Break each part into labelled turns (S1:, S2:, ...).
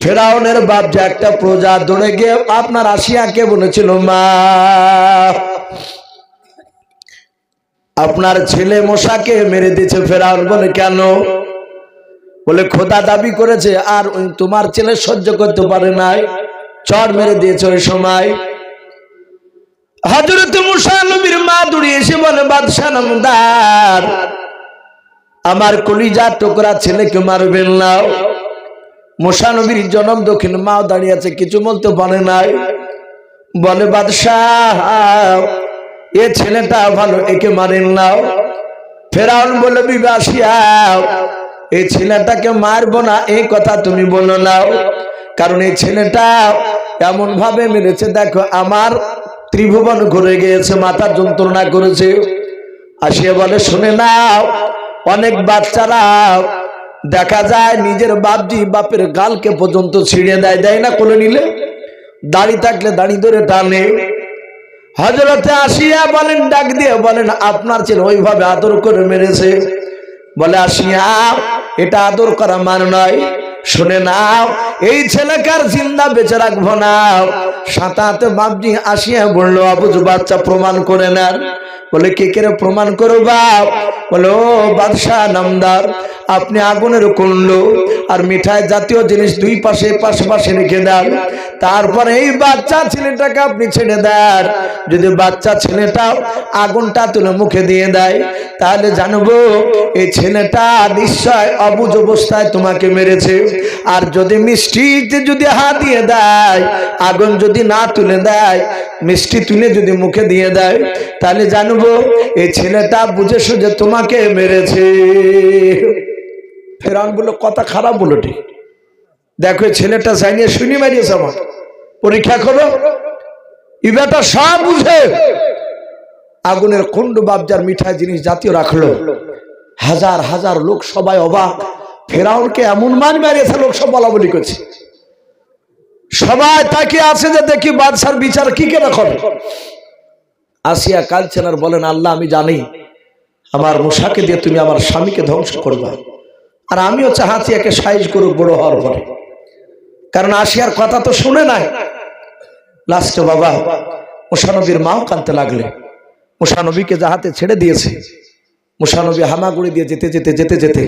S1: ফেরাউনের বাপ যে একটা প্রজা দৌড়ে গিয়ে আপনার আসিয়াকে বলেছিল, মা, আপনার ছেলে মশাকে মেরে দিয়েছে। ফেরাউন বলে, কেন? বলে, খোদা দাবি করেছে, আর তোমার ছেলে সহ্য করতে পারে নাই। চর মেরে দিয়েছে ওই সময়। হজরত মুসা নবীর মা দৌড়িয়ে এসে বলে, বাদশাহ আমার কলিজার টুকরা ছেলেকে মারবেন না। নবীর জনম দক্ষিণ মাও দাঁড়িয়ে আছে, কিছু বলতে পারে নাই। বলে, বাদশাহ, এ ছেলেটা ভালো, একে মারেন নাও। ফেরাউন বলে বিবাসিয়াও এই ছেলেটাকে মারবো না, এই কথা তুমি বলো নাও। কারণ এই ছেলেটা এমন ভাবে মেরেছে, দেখো, আমার ত্রিভুবন ঘুরে গিয়েছে, মাথা যন্ত্রণা করেছে। আসিয়া বলে, শুনে নাও, অনেক বাচ্চারা দেখা যায় নিজের বাপজি বাপের গালকে পর্যন্ত ছিঁড়ে দেয় দেয় না কোলে নিলে? দাড়ি থাকলে দাড়ি ধরে টানে। হজরতে আসিয়া বলেন, ডাক দিয়ে বলেন, আপনার ছেলে ওইভাবে আদর করে মেরেছে। বলে, আসিয়া, এটা আদর করা মান নয়। শুনে নাও, এই ছেলেকার জিন্দা বেঁচে রাখব না। সাঁতাতে বাপজি আসিয়া বলল, আবুজ বাচ্চা প্রমাণ করে নেন। বলে, কে কে প্রমাণ করো বাপ? বলে, বাদশাহ, নামদার, আপনি আগুনের কুণ্ড আর মিঠাই জাতীয় জিনিস দুই পাশে পাশে পাশে রেখে দেন। তারপরে এই বাচ্চা ছেলেটাকে আপনি ছেড়ে দেন। যদি বাচ্চা ছেলেটা আগুনটা তুলে মুখে দিয়ে দেয়, তাহলে জানব এই ছেলেটা নিশ্চয় অবুজ অবস্থায় তোমাকে মেরেছে। আর যদি মিষ্টিতে যদি হাত দিয়ে দেয়, আগুন যদি না তুলে দেয়, মিষ্টি তুলে যদি মুখে দিয়ে দেয়, তাহলে জানব এই ছেলেটা বুঝে সুঝে তোমাকে মেরেছে। ফেরান বলল কথা খারাপ বলো ঠিক। দেখো ছেলেটা জানিয়ে শুনি মারিয়েছে আমার পরীক্ষা করো। ইবাটা সব বুঝে। আগুনের কুণ্ড বাবজার মিঠাই জিনিস জাতীয় রাখল। হাজার হাজার লোক সবাই অবাক। ফেরাউনকে এমন মান মারিয়েছে লোক সব বলা বলি করছে। সবাই তাকে আছে যে দেখি বাদশার বিচার কি কেনা করে আসিয়া কালচেনার বলেন, আল্লাহ, আমি জানি আমার মশাকে দিয়ে তুমি আমার স্বামীকে ধ্বংস করবা। আর আমিও চাহাতি একে সাইজ করুক বড় হওয়ার পরে। কারণ আসিয়ার কথা তো শুনে নাই। লাস্টে বাবা মুসানবীর মাও কানতে লাগলে। মুসানবীকে যাহাতে ছেড়ে দিয়েছে মুসানবী হামাগুড়ি দিয়ে যেতে যেতে যেতে যেতে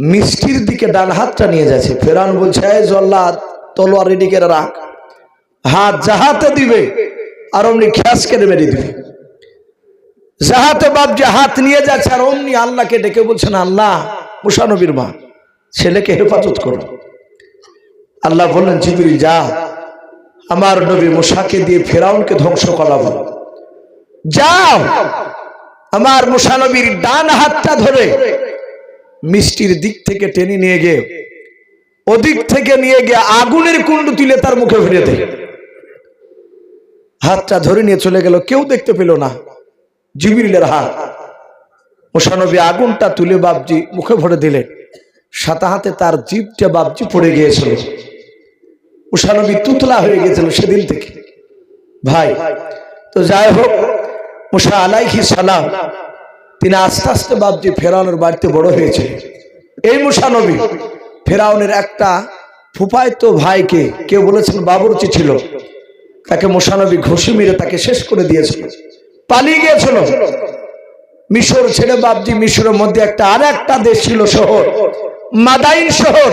S1: মিষ্টির দিকে ডান হাতটা নিয়ে যাচ্ছে। ফেরান বলছে জল্লাদ, তলোয়ার রেডিকে রাখ। হাত যাহাতে দিবে, আর অমনি খ্যাস কেটে মেরে দিবে। যাহাতে বাপ যে হাত নিয়ে যাচ্ছে আর অমনি আল্লাহকে ডেকে বলছেন, আল্লাহ, মুসানবীর মা, ছেলেকে হেফাজত করো। আল্লাহ বললেন জিবির যা। আমার নবী মুসাকে দিয়ে ফেরাউনকে ধ্বংস করাবো যাও। আমার মুসানবীর ডান হাতটা ধরে মিষ্টির দিক থেকে টেনে নিয়ে গিয়ে, ওদিক থেকে নিয়ে গিয়ে আগুনের কুণ্ড তুলে তার মুখে ফিরে দেয় হাতটা ধরে নিয়ে চলে গেল। কেউ দেখতে পেল না। জিবিরিলের হাত। মুসানবী আগুনটা তুলে বাবজি মুখে ভরে দিলেন। সাথে হাতে তার জিপটা বাবজি পড়ে গিয়েছিল। মুসানবী তুতলা হয়ে গেছিল সেদিন থেকে। ভাই, তো যাই হোক মুসা আলাইহি সালাম, তিনি আস্তে আস্তে বাবজি ফেরাউনের বাড়িতে বড় হয়েছে এই মুসানবী ফেরাউনের একটা ফুফায়তো ভাইকে কেউ বলেছেন বাবুরচি ছিল। তাকে মুসানবী ঘষি মেরে তাকে শেষ করে দিয়েছিল। পালিয়ে গিয়েছিল। মিশর ছেড়ে বাবজি মিশরের মধ্যে একটা আর একটা দেশ ছিল শহর মাদাইন শহর।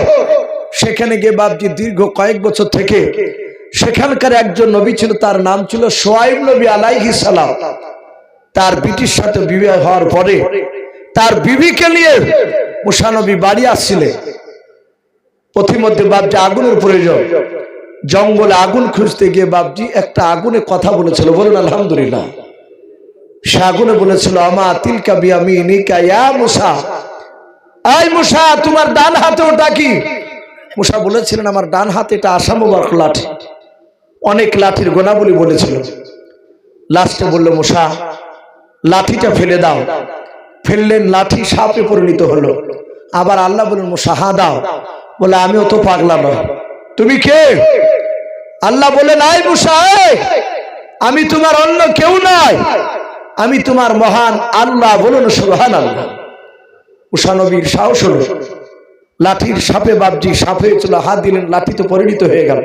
S1: সেখানে গিয়ে বাবজি দীর্ঘ কয়েক বছর থেকে সেখানকার একজন নবী ছিল, তার নাম ছিল সোয়াইব নবী আলাইহি সালাম। তার বিটির সাথে বিবাহ হওয়ার পরে তার বিবিকে নিয়ে মুসানবী বাড়ি আসছিলেন। পথিমধ্যে বাবজি আগুনের প্রয়োজন। জঙ্গলে আগুন খুঁজতে গিয়ে বাবজি একটা আগুনে কথা বলেছিল বলুন আলহামদুলিল্লাহ। সে আগুনে বলেছিল, আমা তিলকা বিয়ামি নিকা ইয়া মুসা। আই মুসা, তোমার ডান হাতে ওটা কি? মুসা বলেছিলেন, আমার ডান হাতে এটা আসামবাক লাঠি। অনেক লাঠির গোনাবলি বলেছিল। লাস্টে বলল, মুসা, লাঠিটা ফেলে দাও। ফেললেন, লাঠি সাপে পরিণত হলো। আবার আল্লাহ বললেন, মুসা, হা, দাও। বলে, আমিও তো পাগলা নয় তুমি কে? আল্লাহ বলে নাই মুসা আমি তোমার অন্য কেউ নাই আমি তোমার মহান আল্লাহ বলুন সুহান আল্লাহ উষানবীর সাহস হলো, লাঠির সাপে বাবজি সাপে ছিল হাত দিলেন, লাঠি তো পরিণত হয়ে গেল।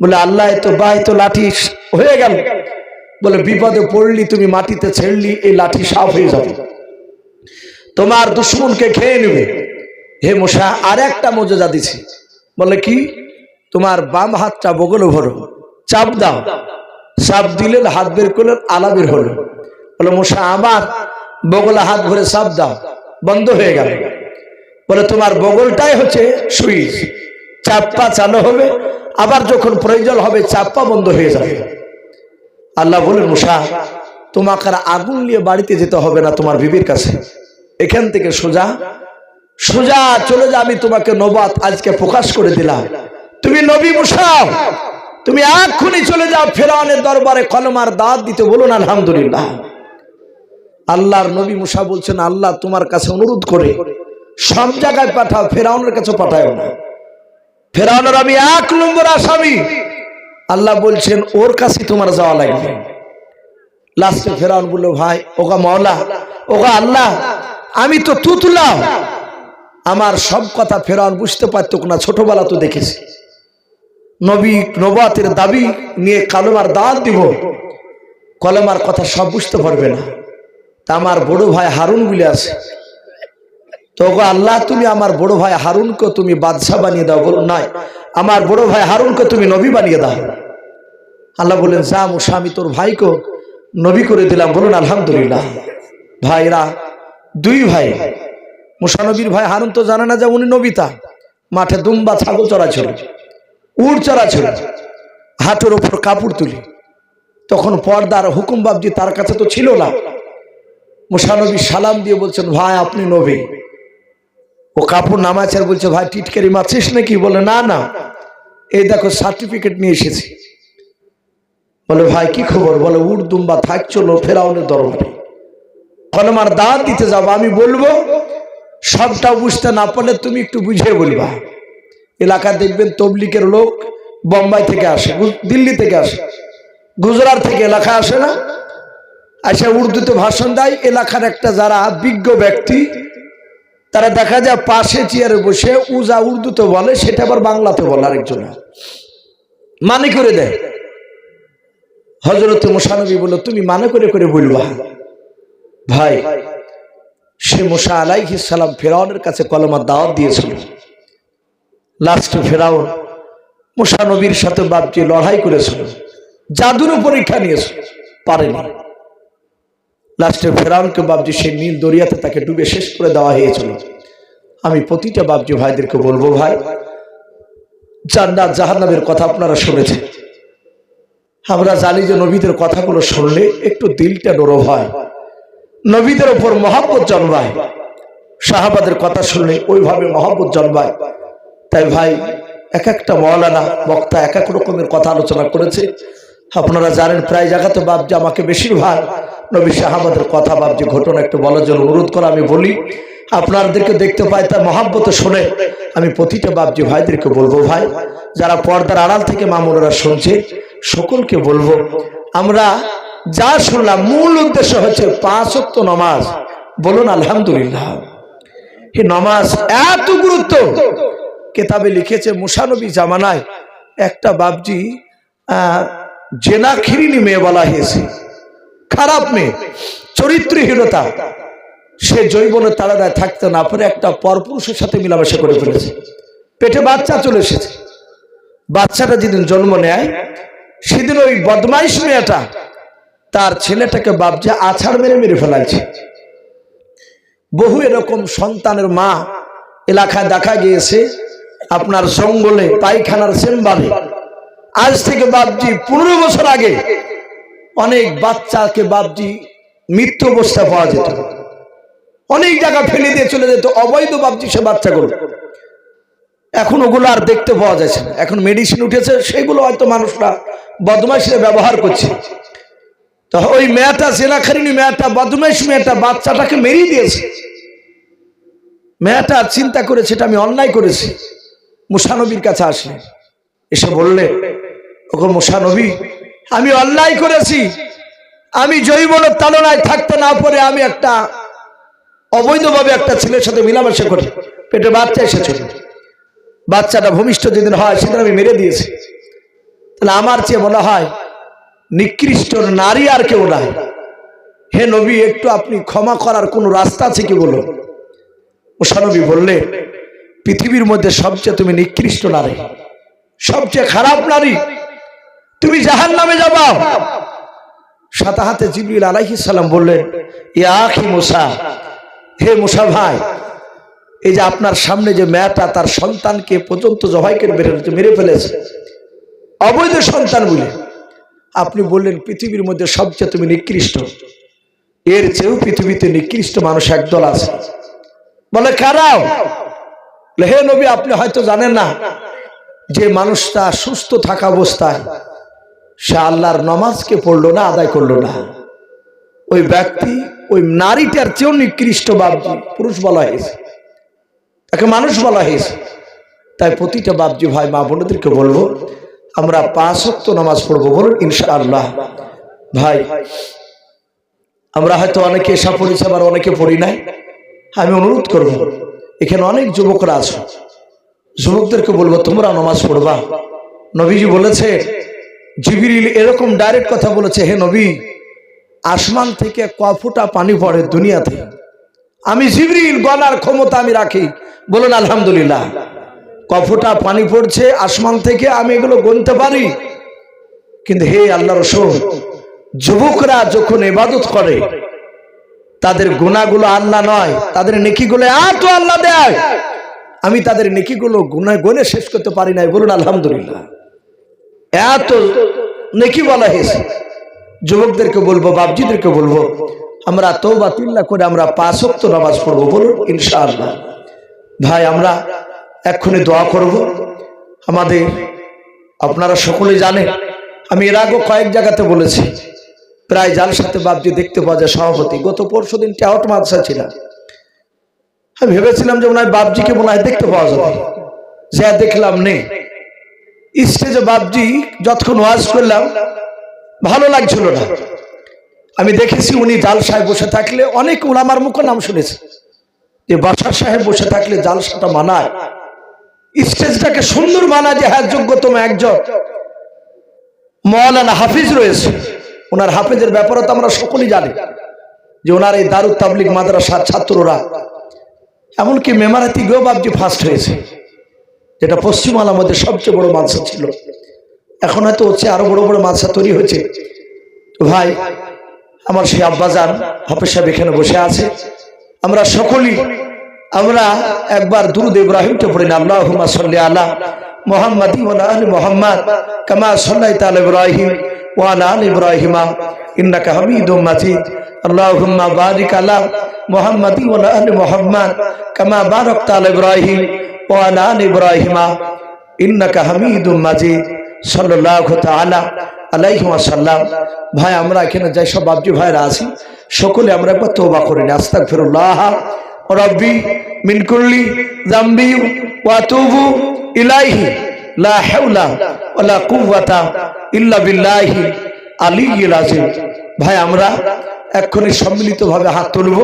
S1: বলে, আল্লাহ তো বাই তো লাঠি হয়ে গেল। বলে, বিপদে পড়লি, তুমি মাটিতে ছেড়লি, এই লাঠি সাপ হয়ে যাবে। তোমার দুশ্মনকে খেয়ে নেবে। হে মশা আর একটা মজা দিছি। বলে, কি? তোমার বাম হাতটা বগলে ভরো, চাপ দাও। চাপ দিলেন, হাত বের করলেন, আলা বের হলো। বলে মশা আমার বগলে হাত ভরে সাপ দাও, বন্ধ হয়ে গেল। বলে, তোমার বগলটাই হচ্ছে সুইচ চাপ্পা চালু হবে, আবার যখন প্রয়োজন হবে চাপ্পা বন্ধ হয়ে যাবে। আল্লাহ বলেন মুসা, তোমাকে আর আগুন নিয়ে বাড়িতে যেতে হবে না তোমার বিবির কাছে। এখান থেকে সোজা সোজা চলে যা, আমি তোমাকে নবাত আজকে প্রকাশ করে দিলাম। তুমি নবী মুসাও তুমি এক্ষুনি চলে যাও, ফেরাউনের দরবারে কলমার দাঁত দিতে বলুন, আলহামদুলিল্লাহ। আল্লাহর নবী মুসা বলছেন, আল্লাহ তোমার কাছে অনুরোধ করে সব জায়গায় পাঠাও, ফেরাউনের কাছে পাঠায় না। ফেরাউনের আমি এক নম্বর আসামি। আল্লাহ বলছেন, ওর কাছে তোমার যাওয়া লাগবে। লাস্টে ফেরাউন বলল, ভাই, ওগা মাওলা, ওগা আল্লাহ, আমি তো তুতলাম। আমার সব কথা ফেরাউন বুঝতে পারতো না, ছোটবেলা তো দেখেছি। নবী নবাতের দাবি নিয়ে কালমার দাঁত দিব। কলমার কথা সব বুঝতে পারবে না। তা আমার বড় ভাই হারুন বলে আছে। তো আল্লাহ, তুমি আমার বড় ভাই হারুনকে তুমি বাদশাহ বানিয়ে দাও। বলো নয় আমার বড় ভাই হারুনকে তুমি নবী বানিয়ে দাও। আল্লাহ বললেন, যা মুসা তোর ভাইকে নবী করে দিলাম। বলুন, আলহামদুলিল্লাহ। ভাইরা, দুই ভাই, মুসানবীর ভাই হারুন তো জানে না যে উনি নবিতা মাঠে দুম্বা ছাগল চড়া ছিল উড় চড়া ছিল হাঁটুর ওপর কাপড় তুলি। তখন পর্দার হুকুম বাবজি তার কাছে তো ছিল না। মুসানবী সালাম দিয়ে বলছেন, ভাই, আপনি নবী। ও কাপড় নামাচ্ছে আর বলছে, ভাই, টিটকারি মারছিস নাকি? বলে, না না। এই দেখো সার্টিফিকেট নিয়ে এসেছি। বলে, ভাই, কি খবর? বলে উর্দুম্বা থাক, চলো ফেরাউনের দরবারে। আমার দাঁত দিতে যাব, আমি বলব, সবটা বুঝতে না পারলে তুমি একটু বুঝিয়ে বলবা। এলাকা দেখবেন তবলিকের লোক বোম্বাই থেকে আসে দিল্লি থেকে আসে, গুজরাট থেকে এলাকা আসে না? আসে উর্দুতে ভাষণ দেয়। এলাকার একটা যারা বিজ্ঞ ব্যক্তি, তারা দেখা যায় পাশে চেয়ারে বসে উজা উর্দুতে বলে, সেটা আবার বাংলাতে বলে আরেকজন। মানে করে দেয়। হজরত মুসানবী বলল তুমি মানে করে করে বলবা? ভাই, সে মুসা আলাইহিস সালাম ফেরাউনের কাছে কলমার দাওয়াত দিয়েছিল। লাস্টে ফেরাউন মুসা নবীর সাথে বাপজি লড়াই করেছিল। জাদুরও পরীক্ষা নিয়েছিল। পারেনি। লাস্টে ফেরাউনকে বাবজি সেই নীল দরিয়াতে তাকে ডুবে শেষ করে দেওয়া হয়েছিল। আমি প্রতিটা বাবজি ভাইদেরকে বলব ভাই, জান্নাত জাহান্নামের কথা আপনারা শুনেছেন। আমরা জানি যে নবীদের কথাগুলো শুনলে একটু দিলটা নরম হয়। নবীদের ওপর মহাব্বত জন্মায়। সাহাবাদের কথা শুনলে ওইভাবে মহাব্বত জন্মায়। তাই ভাই, এক একটা মৌলানা বক্তা এক এক রকমের কথা আলোচনা করেছে। আপনারা জানেন প্রায় জায়গাতে বাবজি আমাকে বেশিরভাগ নবী সাহাবাদের কথা বাবজি ঘটনা একটু বলার জন্য অনুরোধ করে আমি বলি আপনাদেরকে দেখতে পাই তা মহাব্বত শুনে আমি প্রতিটা বাবজি ভাইদেরকে বলব ভাই যারা পর্দার আড়াল থেকে মামুনেরা শুনছে সকলকে বলব আমরা যা শুনলাম মূল উদ্দেশ্য হচ্ছে পাঁচ অক্ত নমাজ। বলুন আলহামদুলিল্লাহ। এই নমাজ এত গুরুত্ব। কেতাবে লিখেছে মুসানবী জামানায় একটা বাবজি আহ, জেনা খিরিনি মেয়ে বলা হয়েছে। খারাপ মেয়ে, চরিত্রহীনতা, সে জৈবনের তাড়াদায় থাকতে না পারে, একটা পরপুরুষের সাথে মিলামেশা করে ফেলেছে। পেটে বাচ্চা চলে এসেছে। বাচ্চাটা যেদিন জন্ম নেয়, সেদিন ওই বদমাইশ মেয়েটা তার ছেলেটাকে বাপজা আছাড় মেরে মেরে ফেলাইছে। বহু এরকম সন্তানের মা এলাকায় দেখা গিয়েছে, আপনার জঙ্গলে, পায়খানার চেম্বারে। আজ থেকে বাপজি পনেরো বছর আগে অনেক বাচ্চাকে বাপজি মৃত্যু অবস্থা পাওয়া যেত। অনেক জায়গা ফেলে দিয়ে চলে যেত, অবৈধ বাপজি সে বাচ্চাগুলো। এখন ওগুলো আর দেখতে পাওয়া যাচ্ছে না। এখন মেডিসিন উঠেছে, সেগুলো হয়তো মানুষরা বদমাইশরা ব্যবহার করছে। তো ওই মেয়েটা জেলাখারিনী মেয়েটা, বদমাইশ মেয়েটা বাচ্চাটাকে মেরিয়ে দিয়েছে। মেয়েটা চিন্তা করেছে এটা আমি অন্যায় করেছি। মুসানবীর কাছে আসলে। এসে বললে ওকে মুসানবী আমি অন্যায় করেছি। আমি জৈবনের তালনায় থাকতে না পারে আমি একটা অবৈধভাবে একটা ছেলের সাথে মিলামেশা করি। পেটে বাচ্চা এসেছিল বাচ্চাটা ভূমিষ্ঠ যেদিন হয়, সেদিন আমি মেরে দিয়েছি। তাহলে আমার চেয়ে বলা হয় নিকৃষ্ট নারী আর কেউ নাই। হে নবী, একটু আপনি ক্ষমা করার কোন রাস্তা আছে কি বলো ওষানবী বললে, পৃথিবীর মধ্যে সবচেয়ে তুমি নিকৃষ্ট নারী, সবচেয়ে খারাপ নারী তুমি জাহান নামে যাবা। সাথে হাতে জিবিল আলাইহিস সালাম বললেন ইয়াখি মুসা, হে মুসা ভাই, এই যে আপনার সামনে যে মেয়েটা তার সন্তানকে পর্যন্ত জবাই করে মেরে মেরে ফেলেছে, অবৈধ সন্তান বলে। আপনি বললেন, পৃথিবীর মধ্যে সবচেয়ে তুমি নিকৃষ্ট। এর চেয়েও পৃথিবীতে নিকৃষ্ট মানুষ একদল আছে। বলে, কারাও? হে নবী, আপনি হয়তো জানেন না যে মানুষটা সুস্থ থাকা অবস্থায় সে আল্লাহর নমাজকে পড়ল না, আদায় করল না। ওই ব্যক্তি, ওই নারীটার চেয়েও নিকৃষ্ট বাবজি পুরুষ বলা হয়েছে। তাকে মানুষ বলা হয়েছে। তাই প্রতিটা বাবজি ভাই, মা বোনদেরকে বলব, আমরা পাঁচ অক্ত নামাজ পড়ব বলুন, ইনশাআল্লাহ। ভাই, আমরা হয়তো অনেকে এসা পড়েছি, আবার অনেকে পড়ি নাই। আমি অনুরোধ করব, এখানে অনেক যুবকরা আছো। যুবকদেরকে বলব, তোমরা নামাজ পড়বা। নবীজি বলেছে জিবিরিল এরকম ডাইরেক্ট কথা বলেছে, হে নবী, আসমান থেকে ক ফুটা পানি পড়ে দুনিয়াতে? আমি জিবরিল, গলার ক্ষমতা আমি রাখি। বলুন, আলহামদুলিল্লাহ। ক ফুটা পানি পড়ছে আসমান থেকে, আমি এগুলো গুনতে পারি? কিন্তু হে আল্লাহ রসুল, যুবকরা যখন ইবাদত করে, তাদের গুণাগুলো আল্লাহ নয়, তাদের নেকিগুলো এত আল্লাহ দেয়। আমি তাদের নেকিগুলো গুণে গুনে শেষ করতে পারি নাই। বলুন, আলহামদুলিল্লাহ। এত নেকি বলা হয়েছে। যুবকদেরকে বলব বাবজিদেরকে বলব, আমরা তৌবা তিল্লা করে আমরা পাঁচ অক্ত নামাজ পড়ব বলুন, ইনশাআল্লাহ। ভাই, আমরা এক্ষুনি দোয়া করব। আমাদের, আপনারা সকলে জানেন, আমি এর আগেও কয়েক জায়গাতে বলেছি, প্রায় যার সাথে বাবজি দেখতে পাওয়া যায় সভাপতি, গত পরশু দিন টাউট মাদ্রাসা ছিলাম আমি ভেবেছিলাম যে মনে হয় বাবজিকে মনে হয় দেখতে পাওয়া যাবে। যা দেখলাম নেই। স্টেজে বাবজি যতক্ষণ ওয়াজ করলাম, ভালো লাগছিল না। আমি দেখেছি উনি জালসায় বসে থাকলে অনেক ওলামার মুখে নাম শুনেছি। যে বাসার সাহেব বসে থাকলে জাল জালসাটা মানায়। স্টেজটাকে সুন্দর মানা যে হ্যাঁ যোগ্যতম একজন। মৌলানা হাফিজ রয়েছে। ওনার হাফিজের ব্যাপারে তো আমরা সকলেই জানি যে ওনার এই দারুদ তাবলিক মাদ্রাসার ছাত্ররা। এমনকি মেমারাতি গো বাবজি ফার্স্ট হয়েছে। যেটা পশ্চিমবাংলার মধ্যে সবচেয়ে বড় মাদ্রাসা ছিল। এখন হয়তো হচ্ছে আরও বড় বড় মাদ্রাসা তৈরি হয়েছে। ভাই, আমার সেই আব্বাজান হাফেজ সাহেব এখানে বসে আছে। আমরা সকলেই, আমরা একবার দুরুদ ইব্রাহিমটা পড়ি না, আল্লাহুম্মা সাল্লি আলা মুহাম্মাদি মুহাম্মাদ কামা সাল্লাইতা আলা ইব্রাহিম ওয়া আলা আলি ইব্রাহিম ইন্নাকা হামিদুম মাজিদ। আল্লাহুম্মা বারিক আলা মুহাম্মাদি ওয়া আলি মুহাম্মাদ কামা বারাকতা আলা ইব্রাহিম। ওয়া আলা আলি ইব্রাহিম, ইন্নাকা হামিদুম মাজিদ, সাল্লাল্লাহু তাআলা আলাইহি ওয়াসাল্লাম। ভাই, আমরা এখানে যাই, সব বাবজি ভাইরা আছি, সকলে আমরা একবার তওবা করি না আস্তাগফিরুল্লাহ। রব্বি মিন কুল্লি যামবি ওয়া আতুবু ইলাইহি। লা হাওলা ওয়ালা কুওয়াতা ইল্লা বিল্লাহি আলিয়্যিল আযীম। ভাই, আমরা এক্ষুনি সম্মিলিতভাবে হাত তুলব।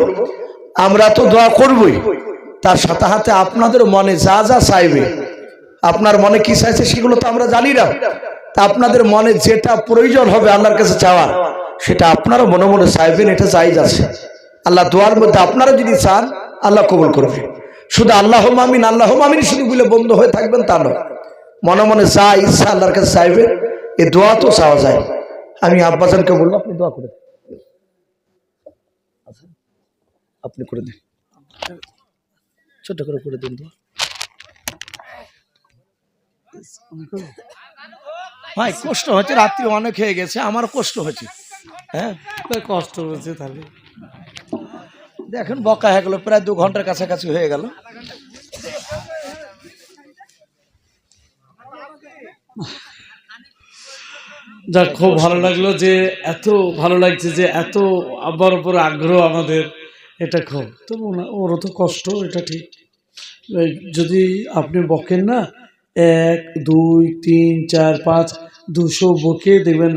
S1: আমরা তো দোয়া করবই। তার সাথে হাতে আপনাদের মনে যা যা চাইবে। আপনার মনে কি চাইছে সেগুলো তো আমরা জানি না। তা আপনাদের মনে যেটা প্রয়োজন হবে আল্লাহর কাছে চাওয়া সেটা আপনারা মনে মনে চাইবেন এটা চাই যাচ্ছে। আল্লাহ দোয়ার মধ্যে আপনারা যদি চান আল্লাহ কবুল করবে। শুধু আল্লাহ মামিন আল্লাহ মামিন শুধু বলে বন্ধ হয়ে থাকবেন তা নয়। মনে মনে যা ইচ্ছা আল্লাহর কাছে চাইবেন এ দোয়া তো চাওয়া যায়। আমি আব্বাজানকে বলব আপনি দোয়া করে দেন। আচ্ছা, আপনি করে দিন। ছোট করে করে দিন ভাই কষ্ট হচ্ছে রাত্রি অনেক হয়ে গেছে আমার কষ্ট হচ্ছে। হ্যাঁ?
S2: কষ্ট হচ্ছে তাহলে।
S1: দেখেন বকা হয়ে গেল প্রায় দু ঘণ্টার কাছাকাছি হয়ে গেল।
S2: যাক খুব ভালো লাগল যে এত ভালো লাগছে যে এত আব্বার উপর আগ্রহ আমাদের। এটা খাও তো ওরও তো কষ্ট এটা ঠিক। যদি আপনি বকেন না এক দুই তিন চার পাঁচ দুশো বকে দেখবেন